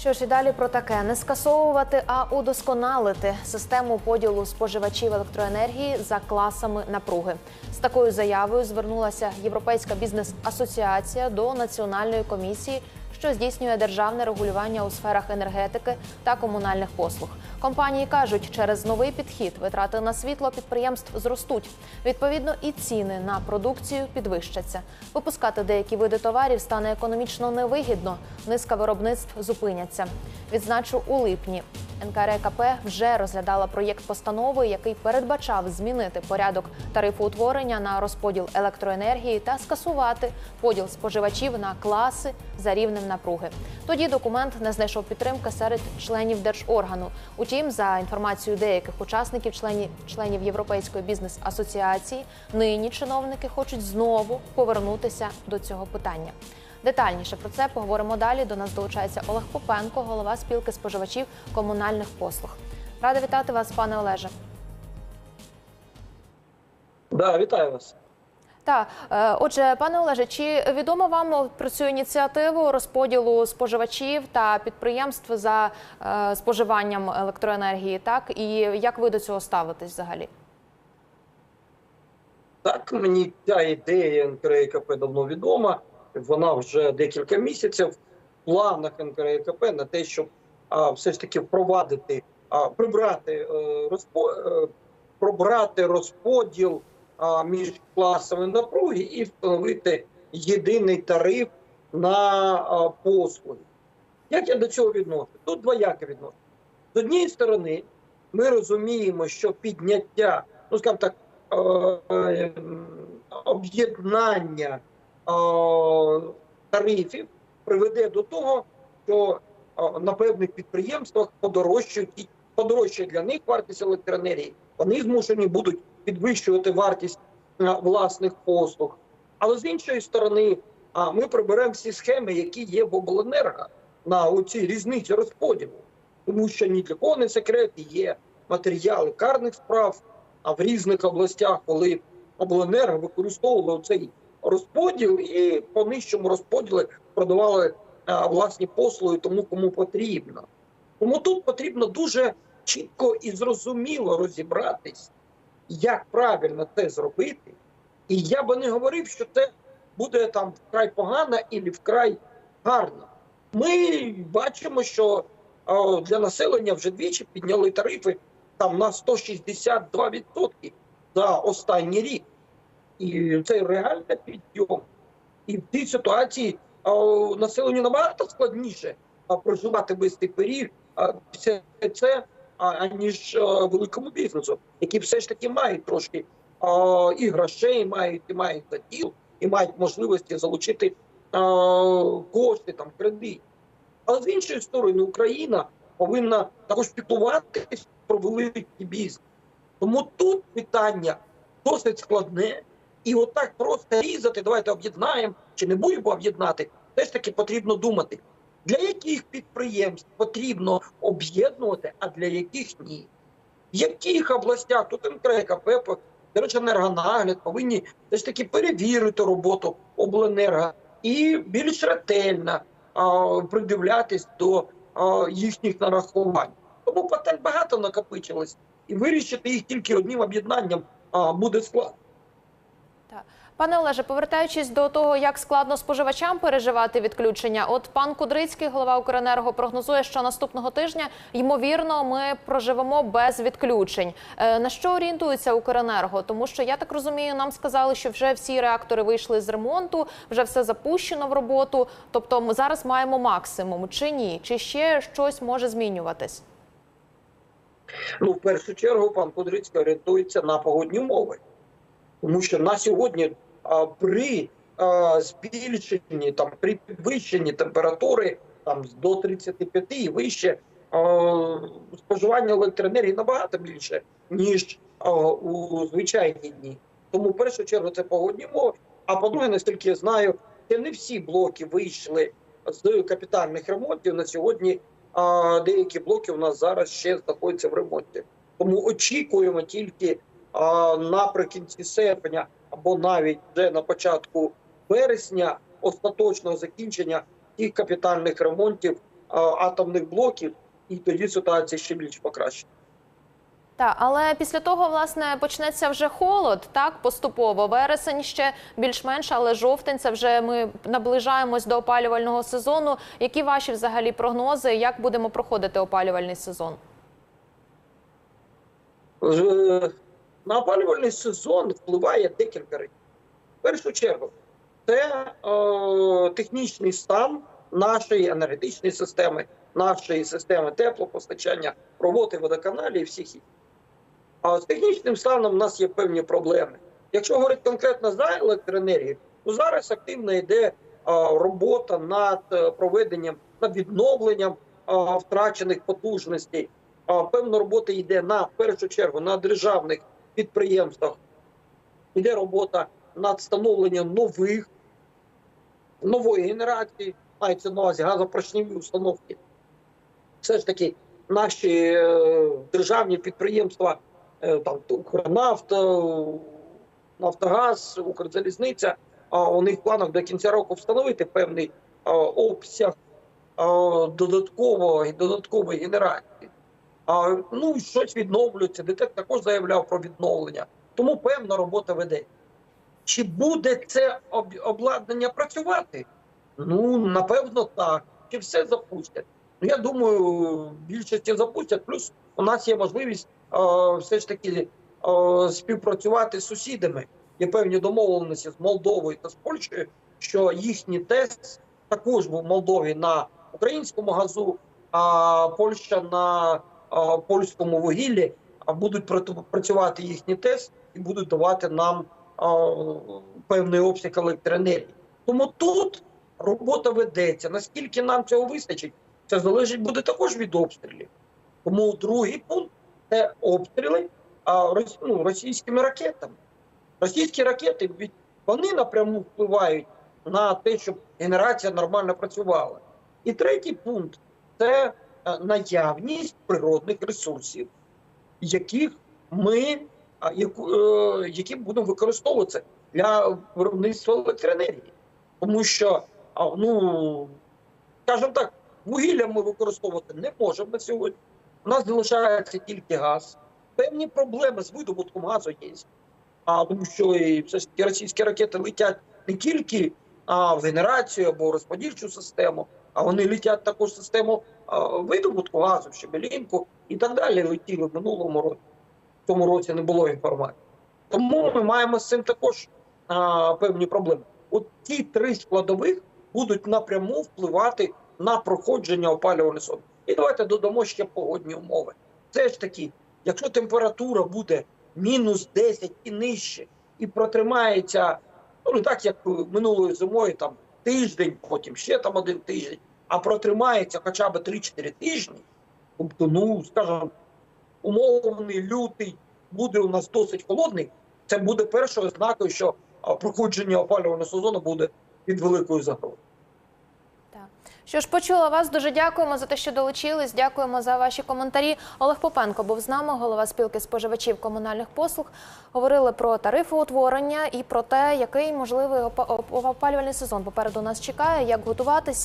Що ж і далі про таке не скасовувати, а удосконалити систему поділу споживачів електроенергії за класами напруги. З такою заявою звернулася Європейська бізнес-асоціація до Національної комісії, що здійснює державне регулювання у сферах енергетики та комунальних послуг. Компанії кажуть, через новий підхід витрати на світло підприємств зростуть. Відповідно, і ціни на продукцію підвищаться. Випускати деякі види товарів стане економічно невигідно. Низка виробництв зупиняться. Відзначу у липні. НКРЕКП вже розглядала проєкт постанови, який передбачав змінити порядок тарифоутворення на розподіл електроенергії та скасувати поділ споживачів на класи за рівнем напруги. Тоді документ не знайшов підтримки серед членів держоргану. Утім, за інформацією деяких учасників, членів Європейської бізнес-асоціації, нині чиновники хочуть знову повернутися до цього питання. Детальніше про це поговоримо далі. До нас долучається Олег Попенко, голова спілки споживачів комунальних послуг. Рада вітати вас, пане Олеже. Да, вітаю вас. Так, е, отже, пане Олеже, чи відомо вам про цю ініціативу розподілу споживачів та підприємств за е, споживанням електроенергії? Так і як ви до цього ставитесь взагалі? Так, мені ця ідея НКРЕКП давно відома. Вона вже декілька місяців в планах НКРЕКП на те, щоб а, все ж таки впровадити, а, прибрати, е, розпо, пробрати розподіл а, між класами напруги і встановити єдиний тариф на послуги. Як я до цього відношу? Тут двояке відношення. З однієї сторони, ми розуміємо, що підняття, ну скажімо так, об'єднання тарифів приведе до того, що на певних підприємствах подорожчають подорожчає для них вартість електроенергії. Вони змушені будуть підвищувати вартість е, власних послуг. Але з іншої сторони, а ми приберемо всі схеми, які є в обленерго на оцій різниці розподілу, тому що ні для кого не секрет є матеріали карних справ. А в різних областях, коли обленерго використовували цей розподіл і по нижчому розподілі продавали а, власні послуги тому, кому потрібно. Тому тут потрібно дуже чітко і зрозуміло розібратись, як правильно це зробити. І я би не говорив, що це буде там вкрай погано і вкрай гарно. Ми бачимо, що для населення вже двічі підняли тарифи там на 162% за останній рік. І це реально підйом. І в цій ситуації населенню набагато складніше проживати цих пиріг, а це а, аніж великому бізнесу, які все ж таки мають трошки і грошей, мають і мають заділ, і мають можливості залучити кошти там кредит. Але з іншої сторони, Україна повинна також піклуватися про великий бізнес. Тому тут питання досить складне, і отак просто різати, давайте об'єднаємо чи не будемо об'єднати, теж таки потрібно думати, для яких підприємств потрібно об'єднувати, а для яких ні. В яких областях тут НКРКП, Держенергонагляд повинні теж таки перевірити роботу обленерго і більш ретельно а, придивлятись до а, їхніх нарахувань. Тому питань багато накопичилось, і вирішити їх тільки одним об'єднанням буде складно. Так. Пане Олеже, повертаючись до того, як складно споживачам переживати відключення, от пан Кудрицький, голова Укренерго, прогнозує, що наступного тижня ймовірно ми проживемо без відключень. Е, на що орієнтується Укренерго? Тому що я так розумію, нам сказали, що вже всі реактори вийшли з ремонту, вже все запущено в роботу. Тобто, ми зараз маємо максимум чи ні? Чи ще щось може змінюватись? Ну, в першу чергу, пан Кудрицький орієнтується на погодні умови, тому що на сьогодні при збільшенні там при підвищенні температури там до 35 і вище споживання електроенергії набагато більше ніж у звичайні дні. Тому в першу чергу це погодні умови. А по-друге, наскільки я знаю, це не всі блоки вийшли з капітальних ремонтів на сьогодні. А деякі блоки у нас зараз ще знаходяться в ремонті. Тому очікуємо тільки наприкінці серпня або навіть вже на початку вересня остаточного закінчення тих капітальних ремонтів, атомних блоків, і тоді ситуація ще більш покращить. Так, але після того, власне, почнеться вже холод, так поступово. Вересень ще більш-менш, але жовтень це вже ми наближаємось до опалювального сезону. Які ваші взагалі прогнози? Як будемо проходити опалювальний сезон? На опалювальний сезон впливає декілька речей. В першу чергу, це е, технічний стан нашої енергетичної системи, нашої системи теплопостачання, роботи водоканалів і всіх інших. А з технічним станом у нас є певні проблеми. Якщо говорити конкретно за електроенергію, то зараз активно йде е, робота над е, проведенням, над відновленням е, втрачених потужностей. А, Певна робота йде на в першу чергу на державних підприємствах. Йде робота над встановленням нових нової генерації, мається на увазі газопоршневі установки. Все ж таки, наші е, державні підприємства, е, там Укрнафт, е, Нафтогаз, Укрзалізниця, а у них в планах до кінця року встановити певний е, обсяг е, додаткового додаткової генерації. Ну, щось відновлюється. ДТЕК також заявляв про відновлення. Тому певна робота веде. Чи буде це обладнання працювати? Ну, напевно, так. Чи все запустять? Ну, я думаю, більшості запустять. Плюс у нас є можливість все ж таки співпрацювати з сусідами. Є певні домовленості з Молдовою та з Польщею, що їхній тест також був в Молдові на українському газу, а Польща на польському вугіллі, будуть працю- працювати їхні тест і будуть давати нам певний обсяг електроенергії. Тому тут робота ведеться. Наскільки нам цього вистачить, це залежить буде також від обстрілів. Тому другий пункт це обстріли ну, російськими ракетами. Російські ракети вони напряму впливають на те, щоб генерація нормально працювала. І третій пункт це наявність природних ресурсів, яких ми яку, е, які будемо використовуватися для виробництва електроенергії. Тому що, ну, скажімо так, вугілля ми використовувати не можемо на сьогодні. У нас залишається тільки газ. Певні проблеми з видобутком газу є. А тому що і все ж таки російські ракети летять не тільки а, в генерацію або розподільчу систему, а вони летять також систему видобутку газу, Щебелінку і так далі. Летіли в минулому році. В цьому році не було інформації. Тому ми маємо з цим також а, певні проблеми. От ті три складових будуть напряму впливати на проходження опалювального сезону. І давайте додамо ще погодні умови. Це ж таки, якщо температура буде мінус 10 і нижче, і протримається, ну не так як минулої зимою, там тиждень, потім ще там один тиждень, а протримається хоча б 3-4 тижні, тобто, ну скажімо, умовний лютий буде у нас досить холодний, це буде першою ознакою, що проходження опалювального сезону буде під великою загрозою. Що ж, почула вас. Дуже дякуємо за те, що долучились. Дякуємо за ваші коментарі. Олег Попенко був з нами, голова спілки споживачів комунальних послуг. Говорили про тарифи утворення і про те, який можливий опа- опалювальний сезон попереду нас чекає, як готуватися.